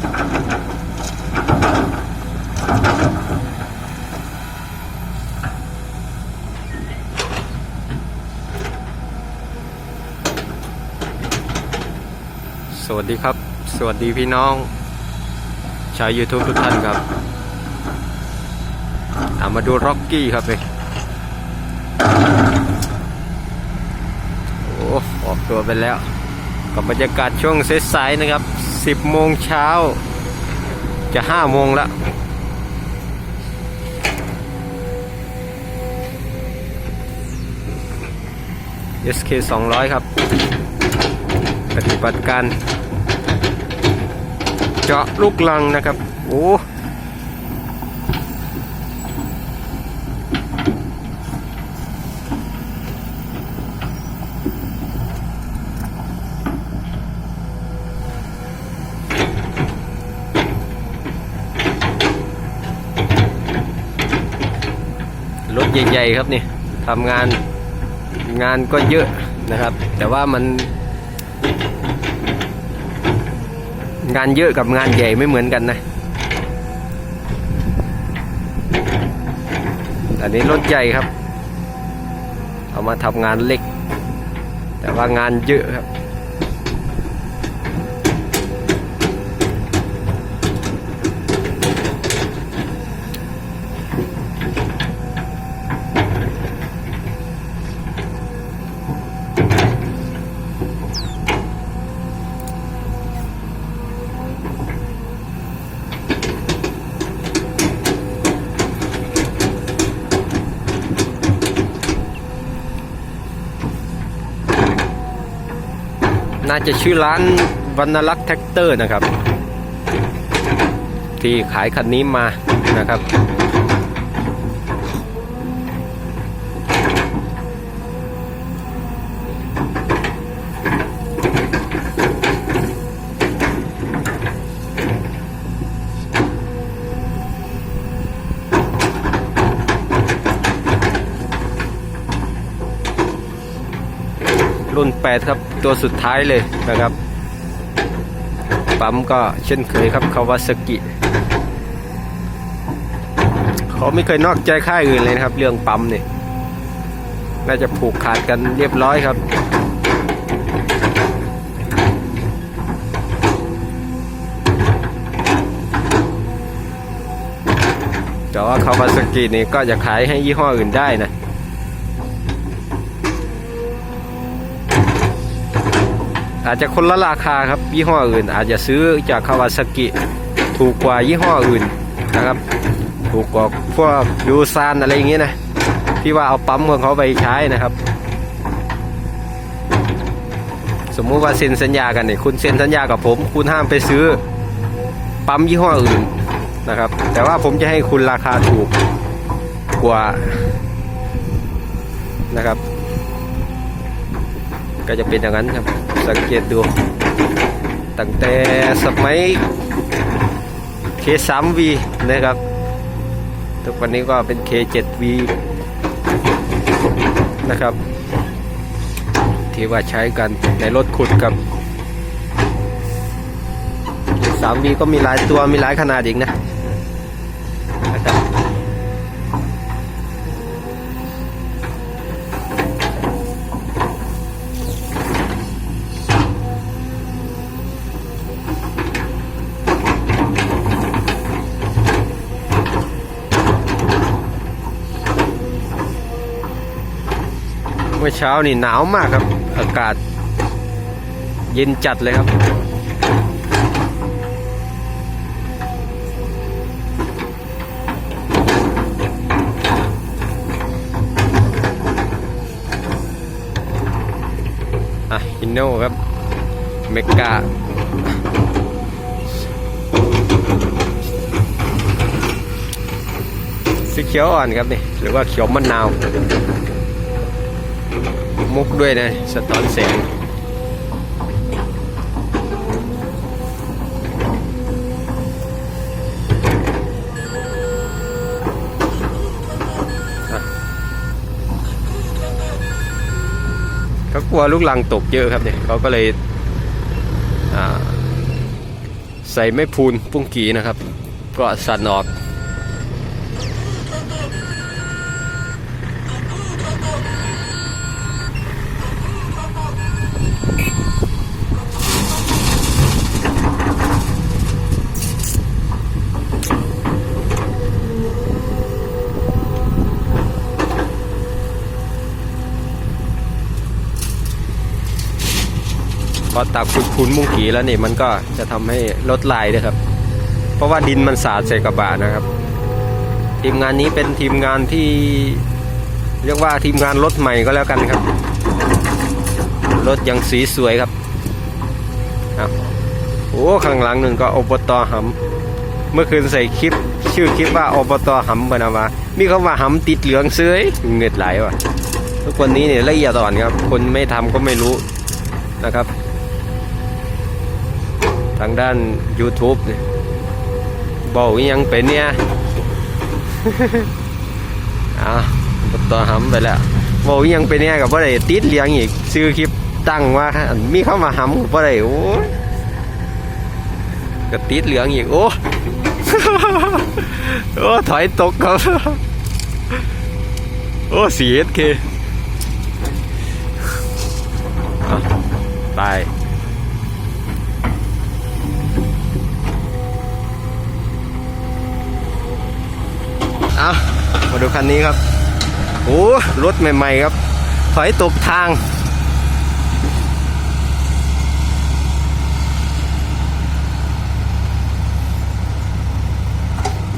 สวัสดีครับ สวัสดีพี่น้องชาว YouTube ทุกท่านครับอามาดูร็อกกี้ครับเลยโอ้ออกตัวไปแล้ว กับบรรยากาศช่วงสายๆนะครับ 10โมงเช้า จะ5โมงแล้ว SK 200ครับ ปฏิบัติการ เจาะลูกลังนะครับ โอ้ ใหญ่ ๆ ครับนี่ทำงานงานก็เยอะนะครับ แต่ว่ามัน งานเยอะกับงานใหญ่ไม่เหมือนกันนะอันนี้รถใหญ่ครับ เอามาทำงานเล็ก แต่ว่างานเยอะครับ น่าจะชื่อร้านวรรณลักษ์แท็กเตอร์นะครับ ที่ขายคันนี้มานะครับ 8 ครับ ตัวสุดท้ายเลยนะครับ ปั๊มก็เช่นเคยครับคาวาซากิเขาไม่เคยนอกใจค่ายอื่นเลยนะครับ เรื่องปั๊มนี่น่าจะผูกขาดกันเรียบร้อยครับแต่ว่าคาวาซากินี่ก็จะขายให้ยี่ห้ออื่นได้นะ อาจจะคนละราคาครับยี่ห้ออื่น อาจจะซื้อจากคาวาซากิถูกกว่ายี่ห้ออื่นนะครับ ถูกกว่าพวกยูซานอะไรอย่างเงี้ยนะที่ว่าเอาปั๊มของเขาไปใช้นะครับ สมมุติว่าเซ็นสัญญากันเนี่ยคุณเซ็นสัญญากับผม คุณห้ามไปซื้อปั๊มยี่ห้ออื่นนะครับ แต่ว่าผมจะให้คุณราคาถูกกว่านะครับ ก็จะเป็นอย่างนั้นครับ สังเกตดู ตั้งแต่สมัย K3V นะครับ ทุกวันนี้ก็เป็น K7V นะครับ ที่ว่าใช้กันในรถขุดกับ K3V ก็มีหลายตัวมีหลายขนาดอีกนะ มื่อเช้านี่หนาวมากครับ อากาศ เย็นจัดเลยครับ อะฮินโน่ครับ เมกาสีเขียวอ่อนครับนี่หรือว่าเขียวมะนาว มุกด้วยนะสะท้อนแสงเขากลัวลูกลังตกเยอะครับเนี่ยเขาก็เลยอ่าสส่ไม่พูนปุ้งกีนะครับ ก็สั่นออก อตักพุนพุนมุ้งกีแล้วนี่มันก็จะทำให้ลดลายด้วยครับ เพราะว่าดินมันสาดใส่กระบะนะครับ ทีมงานนี้เป็นทีมงานที่ เรียกว่าทีมงานรถใหม่ก็แล้วกันครับ รถยังสีสวยครับครับโอ้ข้างหลังหนึ่งก็อบตหำเมื่อคืนใส่คลิป ชื่อคลิปว่าอบตหำปนะมามีคำว่าหำติดเหลืองเสื้อยเงือดไหลว่ะทุกวันนี้เนี่ยละเอียดอ่อนครับ คนไม่ทำก็ไม่รู้นะครับ ทางด้าน YouTube เนี่ยบอกอีหยังเป็นเนี่ยอะต่อหำไปแล้วบอกอีหยังเป็นเนี่ยกับว่าได้ติดเลี้ยงอีกซื้อคลิปตั้งว่าอันมีเข้ามาหำกับว่าได้โอ้ยก็ติดเหลืองอีกโอ้โอ้ถอยตกครับโอ้สีเอสเคไป เอามาดูคันนี้ครับโอ้รถใหม่ๆครับ ถอยตกทาง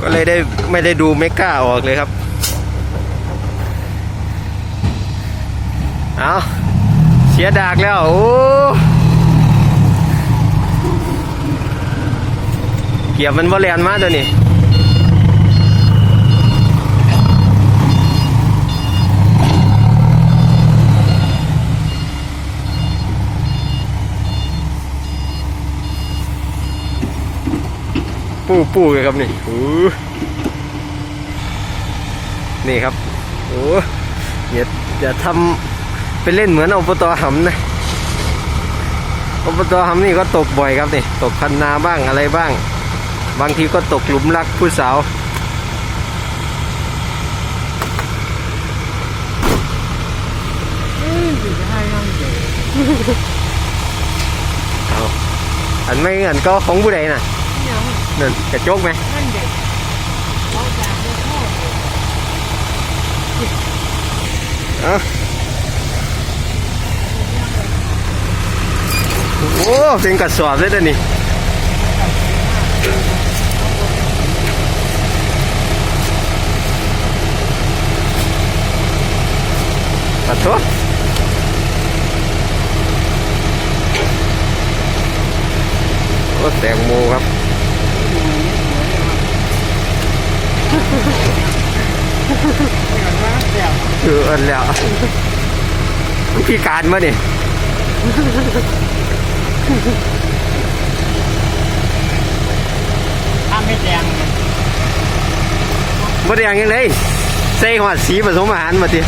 ก็เลยได้ไม่ได้ดูเมก้าออกเลยครับ เอาเสียดากแล้ว โอ้เกียบมันบ่เรนมาตัวนี้ ปู้ปู้เลยครับนี่โอ้นี่ครับโอ้อย่าอย่าทำไปเล่นเหมือนอบตหำนะอบตหำนี่ก็ตกบ่อยครับนี่ตกคันนาบ้างอะไรบ้าง บางทีก็ตกหลุมรักผู้สาวเอาอันไม่อันก็ของผู้ใดน่ะ นั่นกระจกไหมนั่นเอาโอ้เป็นกระสอบเลยเด้อนี่ปัดโทษโอ้แตงโมครับ คือเอินแล้วพี่การมาเนี่ยถ้าไม่แดงเนี่แดงยังไงใส่หอดสีผสมอาหารมาที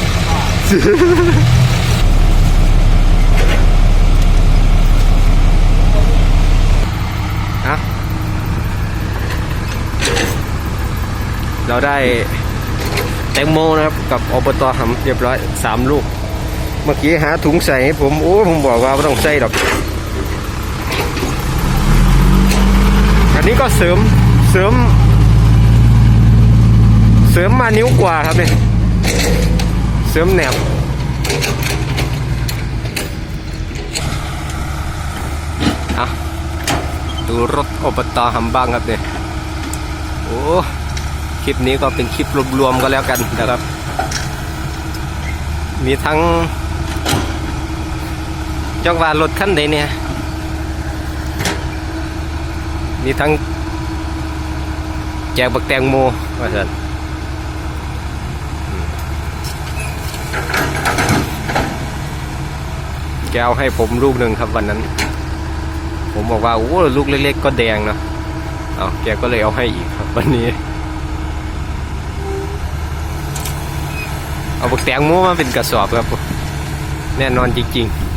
อะเราได้ แตงโมนะครับกับอบตหำเรียบร้อยสามลูก เมื่อกี้หาถุงใส่ให้ผมโอ้ผมบอกว่าไม่ต้องใส่ดอกอันนี้ก็เสริมเสริม เสริมมานิ้วกว่าครับเนี่ยเสริมแหนบอะดูรถอบตหำบ้างครับเนี่ยโอ้ คลิปนี้ก็เป็นคลิปรวมๆก็แล้วกันนะครับ มีทั้งจังหวะรถคันใดเนี่ย มีทั้งแจกบักแตงโมว่าสันแกเอาให้ผมลูกหนึ่งครับวันนั้น ผมบอกว่าโอ้ลูกเล็กๆก็แดงเนาะเอาแกก็เลยเอาให้อีกครับวันนี้ เอา บักแตงโมมาเป็นกระสอบครับ แน่นอนจริง ๆ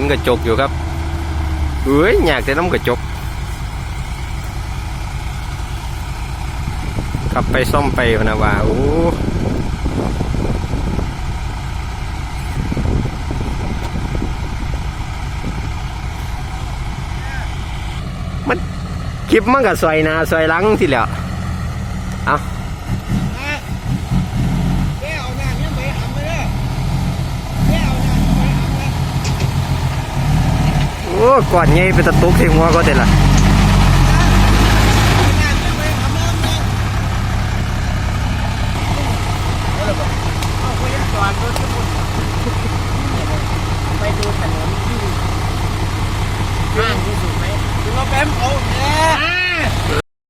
นกระจกอยู่ครับเอ้ยอยากแต่น้ำกระจกขับไปซ่อมไปพนะว่าโอ้มันคลิปมันก็สวยนาสวยหลังที่แล้วเอา แก้วน้ำยังไปหำไปเด้อแก้วน้ำยังไปหำนะ โอ้ก่อนไงเป็นตะตุกที่หัวก็เด็ดละน้ำยังไปหำน้ำนะเอาไปยังจอดรถที่มุนไปดูถนนที่ห้างที่สุดไหมถึงเราแป๊มเอาแน่